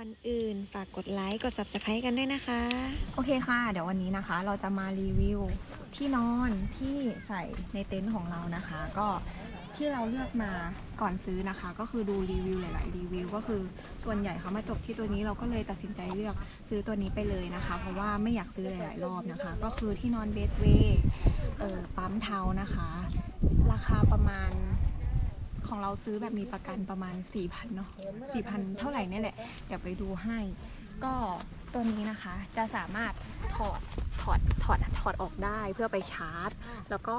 ก่อนอื่นฝากกดไลค์กด subscribe กันด้วยนะคะ โอเคค่ะ เดี๋ยววันนี้นะคะ เราจะมารีวิวที่นอนที่ใส่ในเต็นท์ของเรานะคะ ก็ที่เราเลือกมาก่อนซื้อนะคะ ก็คือดูรีวิวหลาย ๆ รีวิว ก็คือส่วนใหญ่เขามาจบที่ตัวนี้เราก็เลยตัดสินใจเลือกซื้อตัวนี้ไปเลยนะคะ เพราะว่าไม่อยากซื้อหลาย ๆ รอบนะคะ ก็คือที่นอนเบสเวย์เอ่อปั๊มเทานะคะ ราคาประมาณ ของเราซื้อแบบมีประกันประมาณ 4,000เนาะ4,000 เท่าไหร่เนี่ยแหละ เดี๋ยวไปดูให้ ก็ตัวนี้นะคะจะสามารถถอดถอดถอดถอดออกได้เพื่อไปชาร์จ แล้วก็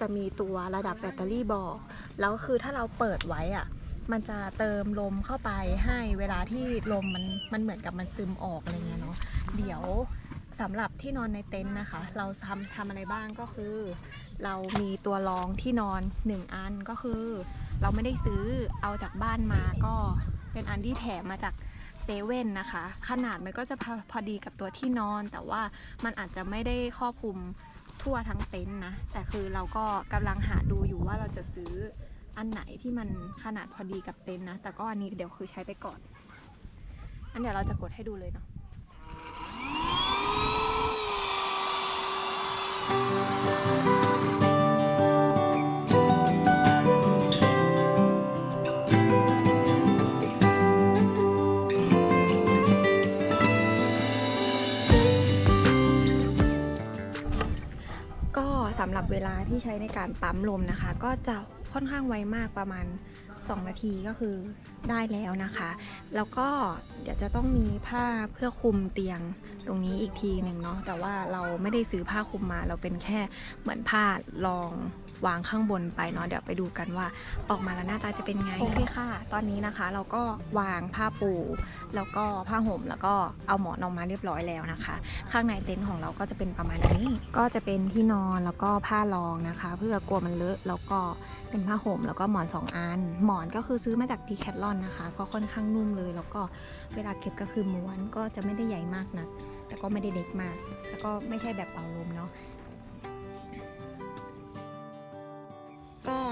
จะมีตัวระดับแบตเตอรี่บอก แล้วคือถ้าเราเปิดไว้อะมันจะเติมลมเข้าไปให้เวลาที่ลมมันมันเหมือนกับมันซึมออกอะไรเงี้ยเนาะเดี๋ยวสำหรับที่นอนในเต็นท์นะคะ เราทำทำอะไรบ้างก็คือ เรามีตัวรองที่นอนหนึ่งอันก็คือ เราไม่ได้ซื้อเอาจากบ้านมาก็เป็นอันที่แถมมาจากเซเว่นนะคะ ขนาดมันก็จะพอพอดีกับตัวที่นอน แต่ว่ามันอาจจะไม่ได้ครอบคลุมทั่วทั้งเต็นท์นะ แต่คือเราก็กำลังหาดูอยู่ว่าเราจะซื้ออันไหนที่มันขนาดพอดีกับเต็นท์นะ แต่ก็อันนี้เดี๋ยวคือใช้ไปก่อน อันเดี๋ยวเราจะกดให้ดูเลยเนาะ สำหรับเวลาที่ใช้ในการปั๊มลมนะคะ ก็จะค่อนข้างไวมากประมาณ 2 นาทีก็คือได้แล้วนะคะ แล้วก็เดี๋ยวจะต้องมีผ้าเพื่อคลุมเตียงตรงนี้อีกทีหนึ่งเนาะแต่ว่าเราไม่ได้ซื้อผ้าคลุมมาเราเป็นแค่เหมือนผ้ารอง วางข้างบนไปเนาะเดี๋ยวไปดูกันว่าออกมาแล้วหน้าตาจะเป็นไงโอเคค่ะ ตอนนี้นะคะเราก็วางผ้าปู แล้วก็ผ้าห่มแล้วก็เอาหมอนออกมาเรียบร้อยแล้วนะคะ ข้างในเต็นท์ของเราก็จะเป็นประมาณนี้ ก็จะเป็นที่นอนแล้วก็ผ้ารองนะคะ เพื่อกลัวมันเลอะแล้วก็เป็นผ้าห่มแล้วก็หมอน2อันหมอนก็คือซื้อมาจากดีแคทลอนนะคะ ก็ค่อนข้างนุ่มเลย แล้วก็เวลาเก็บก็คือม้วนก็จะไม่ได้ใหญ่มากนะแต่ก็ไม่ได้เล็กมาก แล้วก็ไม่ใช่แบบเป่าลมเนาะ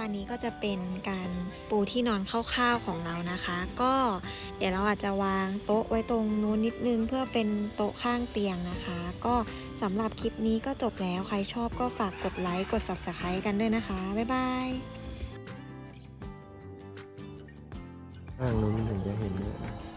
อันนี้ก็จะเป็นการปูที่นอนคร่าวๆของเรานะคะ ก็เดี๋ยวเราอาจจะวางโต๊ะไว้ตรงนู้นนิดนึง เพื่อเป็นโต๊ะข้างเตียงนะคะ ก็สำหรับคลิปนี้ก็จบแล้วใครชอบก็ฝากกดไลค์กด subscribe กันด้วยนะคะ บ๊ายบายข้างนู้นมันถึงจะเห็นเนี่ย